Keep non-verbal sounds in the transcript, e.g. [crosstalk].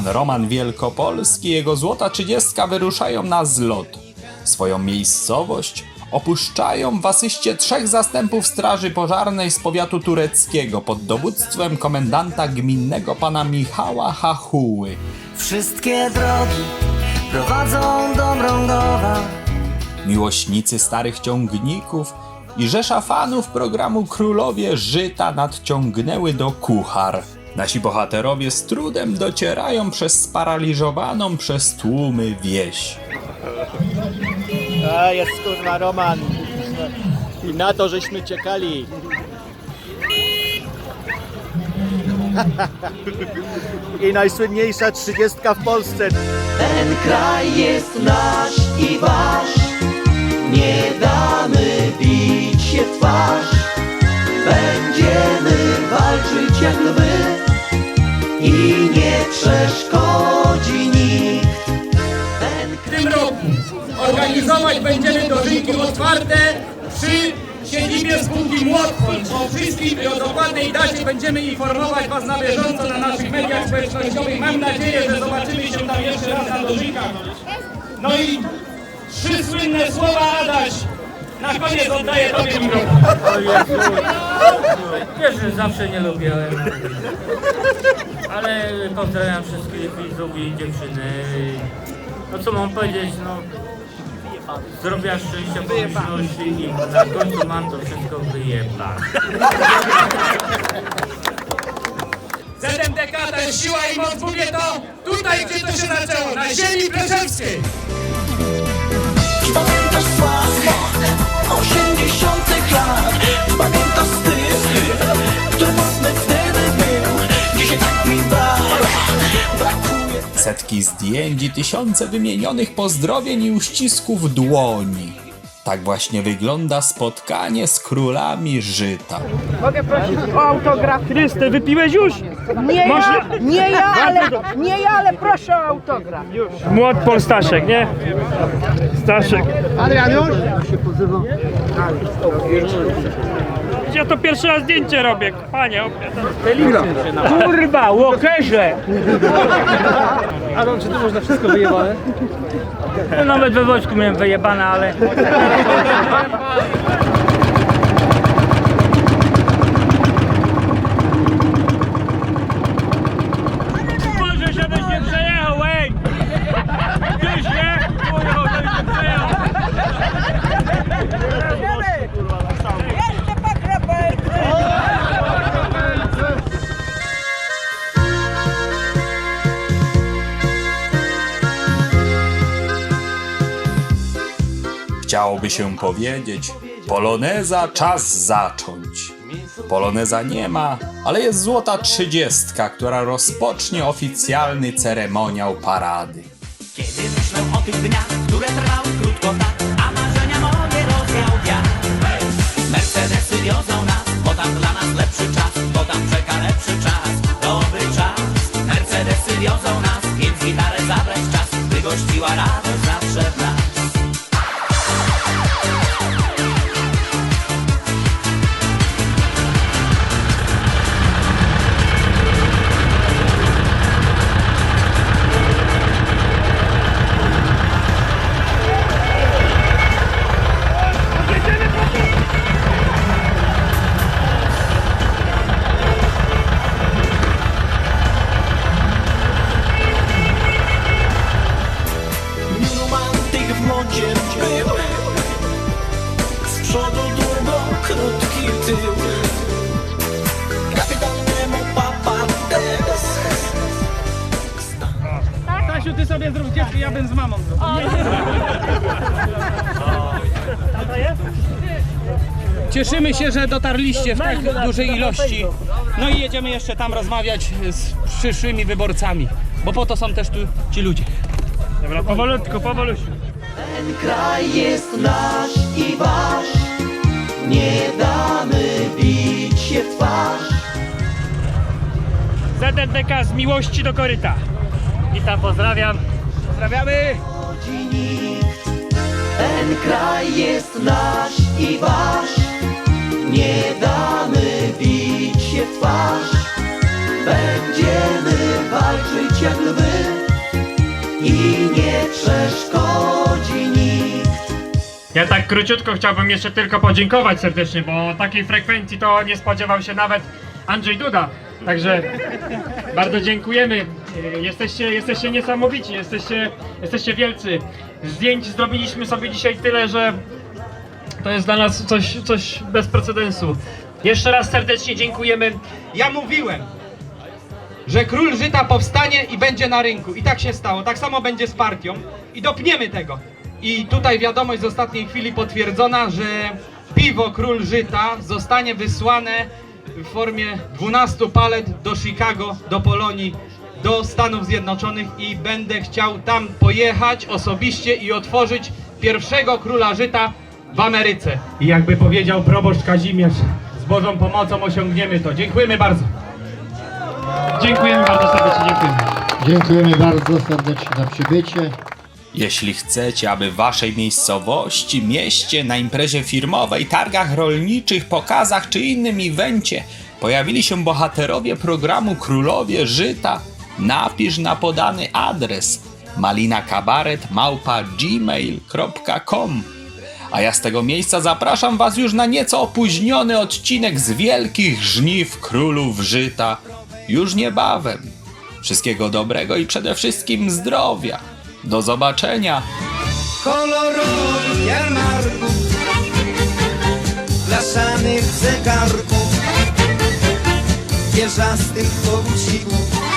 Pan Roman Wielkopolski i jego złota trzydziestka wyruszają na zlot. Swoją miejscowość opuszczają w asyście trzech zastępów straży pożarnej z powiatu tureckiego pod dowództwem komendanta gminnego pana Michała Hachuły. Wszystkie drogi prowadzą do Mrągowa. Miłośnicy starych ciągników i rzesza fanów programu Królowie Żyta nadciągnęły do kuchar. Nasi bohaterowie z trudem docierają przez sparaliżowaną przez tłumy wieś. A jest kurwa Roman. I na to żeśmy czekali. [laughs] I najsłynniejsza trzydziestka w Polsce. Ten kraj jest nasz i wasz. Nie damy bić się w twarz. Będziemy walczyć jak lwy. I nie przeszkodzi nikt. Ten w tym roku organizować będziemy dożynki otwarte przy siedzibie spółki Młotwol. O wszystkim i o dokładnej dacie będziemy informować Was na bieżąco na naszych mediach społecznościowych. Mam nadzieję, że zobaczymy się tam jeszcze raz na dożynkach. No i trzy słynne słowa Adaś. Na koniec oddaję Tobie mikrofon. Wiesz, że zawsze nie lubiłem. Ale pozdrawiam wszystkich widzów i dziewczyny. No co mam powiedzieć, no... Zdrowia, szczęścia, pomyślności i na końcu mam to wszystko wyjebane. ZMDK to jest siła i moc, mówię to tutaj, gdzie to się zaczęło, na ziemi pleszewskiej. Setki zdjęć i tysiące wymienionych pozdrowień i uścisków dłoni. Tak właśnie wygląda spotkanie z królami żyta. Mogę prosić o autograf? Krysty, wypiłeś już? Nie Może- ja, nie ja, ale, nie ja, ale proszę o autograf. Młot Pol Staszek, nie? Staszek. Adrian już? Ja to pierwszy raz zdjęcie robię, panie. Kurwa, łokerze! Aaron, czy ty można wszystko wyjebane? No nawet we wojsku miałem wyjebane, ale... [laughs] Chciałoby się powiedzieć, poloneza czas zacząć. Poloneza nie ma, ale jest złota trzydziestka, która rozpocznie oficjalny ceremoniał parady. Kiedy myślę o tych dniach, które trwały krótko tak, a marzenia moje rozwiał wiatr. Mercedesy wiozą nas, bo tam dla nas lepszy czas, bo tam czeka lepszy czas, dobry czas. Mercedesy wiozą nas, więc gitarę zabrać czas, by gościła radość przodu turbo, krótki tył Kapitan Nemo, papa Des Stasiu, ty sobie zrób dziecko, ja bym z mamą Cieszymy się, że dotarliście w tak dużej ilości. No i jedziemy jeszcze tam rozmawiać z przyszłymi wyborcami, bo po to są też tu ci ludzie. Dobra, powolutku, powolutku. Ten kraj jest nasz i wasz, nie damy bić się w twarz. ZNDK z miłości do koryta. Witam, pozdrawiam. Pozdrawiamy. Ten kraj jest nasz i wasz. Nie damy bić się w twarz. Będziemy walczyć jak lwy i nie przeszkodzimy. Ja tak króciutko chciałbym jeszcze tylko podziękować serdecznie, bo takiej frekwencji to nie spodziewał się nawet Andrzej Duda. Także bardzo dziękujemy. E, Jesteście, jesteście niesamowici, jesteście, jesteście wielcy. Zdjęć zrobiliśmy sobie dzisiaj tyle, że to jest dla nas coś, coś bez precedensu. Jeszcze raz serdecznie dziękujemy. Ja mówiłem, że król żyta powstanie i będzie na rynku. I tak się stało. Tak samo będzie z partią. I dopniemy tego. I tutaj wiadomość z ostatniej chwili potwierdzona, że piwo król żyta zostanie wysłane w formie 12 palet do Chicago, do Polonii, do Stanów Zjednoczonych i będę chciał tam pojechać osobiście i otworzyć pierwszego króla żyta w Ameryce. I jakby powiedział proboszcz Kazimierz, z Bożą pomocą osiągniemy to. Dziękujemy bardzo. Dziękujemy bardzo serdecznie, dziękujemy. Dziękujemy bardzo serdecznie za przybycie. Jeśli chcecie, aby w waszej miejscowości, mieście, na imprezie firmowej, targach rolniczych, pokazach czy innym evencie pojawili się bohaterowie programu Królowie Żyta, napisz na podany adres malinakabaret.gmail.com A ja z tego miejsca zapraszam was już na nieco opóźniony odcinek z Wielkich Żniw Królów Żyta już niebawem. Wszystkiego dobrego i przede wszystkim zdrowia. Do zobaczenia. kolorowych jarmarków, blaszanych zegarków, wieżastych powódzików,